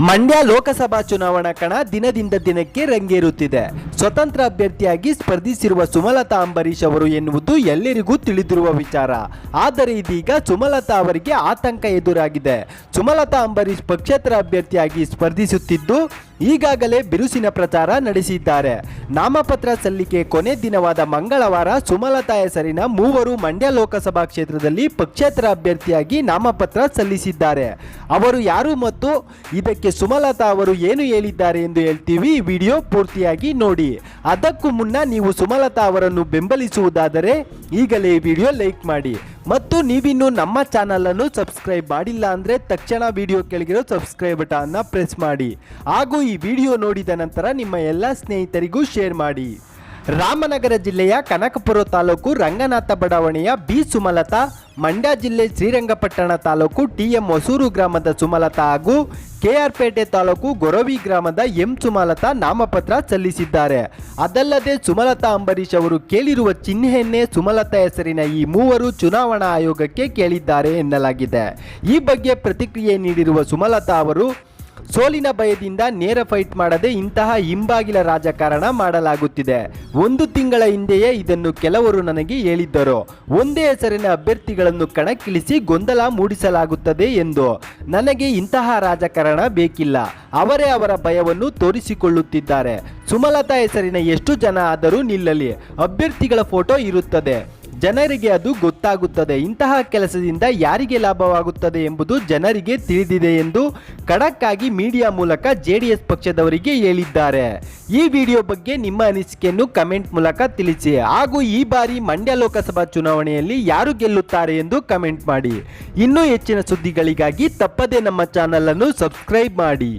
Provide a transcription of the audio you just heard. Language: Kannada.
ಮಂಡ್ಯ ಲೋಕಸಭಾ ಚುನಾವಣಾ ಕಣ ದಿನದಿಂದ ದಿನಕ್ಕೆ ರಂಗೇರುತ್ತಿದೆ. ಸ್ವತಂತ್ರ ಅಭ್ಯರ್ಥಿಯಾಗಿ ಸ್ಪರ್ಧಿಸಿರುವ ಸುಮಲತಾ ಅಂಬರೀಶ್ ಅವರು ಎನ್ನುವುದು ಎಲ್ಲರಿಗೂ ತಿಳಿದಿರುವ ವಿಚಾರ. ಆದರೆ ಇದೀಗ ಸುಮಲತಾ ಅವರಿಗೆ ಆತಂಕ ಎದುರಾಗಿದೆ. ಸುಮಲತಾ ಅಂಬರೀಶ್ ಪಕ್ಷೇತರ ಅಭ್ಯರ್ಥಿಯಾಗಿ ಸ್ಪರ್ಧಿಸುತ್ತಿದ್ದು ಈಗಾಗಲೇ ಬಿರುಸಿನ ಪ್ರಚಾರ ನಡೆಸಿದ್ದಾರೆ. ನಾಮಪತ್ರ ಸಲ್ಲಿಕೆ ಕೊನೆ ದಿನವಾದ ಮಂಗಳವಾರ ಸುಮಲತಾ ಹೆಸರಿನ ಮೂವರು ಮಂಡ್ಯ ಲೋಕಸಭಾ ಕ್ಷೇತ್ರದಲ್ಲಿ ಪಕ್ಷೇತರ ಅಭ್ಯರ್ಥಿಯಾಗಿ ನಾಮಪತ್ರ ಸಲ್ಲಿಸಿದ್ದಾರೆ. ಅವರು ಯಾರು ಮತ್ತು ಇದಕ್ಕೆ ಸುಮಲತಾ ಅವರು ಏನು ಹೇಳಿದ್ದಾರೆ ಎಂದು ಹೇಳ್ತೀವಿ. ವಿಡಿಯೋ ಪೂರ್ತಿಯಾಗಿ ನೋಡಿ. ಅದಕ್ಕೂ ಮುನ್ನ ನೀವು ಸುಮಲತಾ ಅವರನ್ನು ಬೆಂಬಲಿಸುವುದಾದರೆ ಈಗಲೇ ವಿಡಿಯೋ ಲೈಕ್ ಮಾಡಿ. ಮತ್ತು ನೀವಿನ್ನು ನಮ್ಮ ಚಾನಲನ್ನು ಸಬ್ಸ್ಕ್ರೈಬ್ ಮಾಡಿಲ್ಲ ಅಂದ್ರೆ ತಕ್ಷಣ ವಿಡಿಯೋ ಕೆಳಗಿರೋ ಸಬ್ಸ್ಕ್ರೈಬ್ ಬಟನ್ನ ಪ್ರೆಸ್ ಮಾಡಿ. ಹಾಗೂ ಈ ವಿಡಿಯೋ ನೋಡಿದ ನಂತರ ನಿಮ್ಮ ಎಲ್ಲ ಸ್ನೇಹಿತರಿಗೂ ಶೇರ್ ಮಾಡಿ. ರಾಮನಗರ ಜಿಲ್ಲೆಯ ಕನಕಪುರ ತಾಲೂಕು ರಂಗನಾಥ ಬಡಾವಣೆಯ ಬಿ ಸುಮಲತಾ ಮಂಡ್ಯ ಜಿಲ್ಲೆ ಶ್ರೀರಂಗಪಟ್ಟಣ ತಾಲೂಕು ಟಿಎಂ ಹೊಸೂರು ಗ್ರಾಮದ ಸುಮಲತಾ ಹಾಗೂ ಕೆಆರ್ಪೇಟೆ ತಾಲೂಕು ಗೊರವಿ ಗ್ರಾಮದ ಎಂ ಸುಮಲತಾ ನಾಮಪತ್ರ ಸಲ್ಲಿಸಿದ್ದಾರೆ. ಅದಲ್ಲದೆ ಸುಮಲತಾ ಅಂಬರೀಶ್ ಅವರು ಕೇಳಿರುವ ಚಿಹ್ನೆಯನ್ನೇ ಸುಮಲತಾ ಹೆಸರಿನ ಈ ಮೂವರು ಚುನಾವಣಾ ಆಯೋಗಕ್ಕೆ ಕೇಳಿದ್ದಾರೆ ಎನ್ನಲಾಗಿದೆ. ಈ ಬಗ್ಗೆ ಪ್ರತಿಕ್ರಿಯೆ ನೀಡಿರುವ ಸುಮಲತಾ ಅವರು ಸೋಲಿನ ಭಯದಿಂದ ನೇರ ಫೈಟ್ ಮಾಡದೆ ಇಂತಹ ಹಿಂಬಾಗಿಲ ರಾಜಕಾರಣ ಮಾಡಲಾಗುತ್ತಿದೆ. ಒಂದು ತಿಂಗಳ ಹಿಂದೆಯೇ ಇದನ್ನು ಕೆಲವರು ನನಗೆ ಹೇಳಿದ್ದರು. ಒಂದೇ ಹೆಸರಿನ ಅಭ್ಯರ್ಥಿಗಳನ್ನು ಕಣಕ್ಕಿಳಿಸಿ ಗೊಂದಲ ಮೂಡಿಸಲಾಗುತ್ತದೆ ಎಂದು. ನನಗೆ ಇಂತಹ ರಾಜಕಾರಣ ಬೇಕಿಲ್ಲ. ಅವರೇ ಅವರ ಭಯವನ್ನು ತೋರಿಸಿಕೊಳ್ಳುತ್ತಿದ್ದಾರೆ. ಸುಮಲತಾ ಹೆಸರಿನ ಎಷ್ಟು ಜನ ಆದರೂ ನಿಲ್ಲಲಿ. ಅಭ್ಯರ್ಥಿಗಳ ಫೋಟೋ ಇರುತ್ತದೆ. ಜನರಿಗೆ ಅದು ಗೊತ್ತಾಗುತ್ತದೆ. ಇಂತಹ ಕೆಲಸದಿಂದ ಯಾರಿಗೆ ಲಾಭವಾಗುತ್ತದೆ ಎಂಬುದು ಜನರಿಗೆ ತಿಳಿದಿದೆ ಎಂದು ಖಡಕ್ ಆಗಿ ಮೀಡಿಯಾ ಮೂಲಕ ಜೆಡಿಎಸ್ ಪಕ್ಷದವರಿಗೆ ಹೇಳಿದ್ದಾರೆ. ಈ ವಿಡಿಯೋ ಬಗ್ಗೆ ನಿಮ್ಮ ಅನಿಸಿಕೆಯನ್ನು ಕಮೆಂಟ್ ಮೂಲಕ ತಿಳಿಸಿ. ಹಾಗೂ ಈ ಬಾರಿ ಮಂಡ್ಯ ಲೋಕಸಭಾ ಚುನಾವಣೆಯಲ್ಲಿ ಯಾರು ಗೆಲ್ಲುತ್ತಾರೆ ಎಂದು ಕಮೆಂಟ್ ಮಾಡಿ. ಇನ್ನೂ ಹೆಚ್ಚಿನ ಸುದ್ದಿಗಳಿಗಾಗಿ ತಪ್ಪದೇ ನಮ್ಮ ಚಾನಲ್ ಅನ್ನು ಸಬ್ಸ್ಕ್ರೈಬ್ ಮಾಡಿ.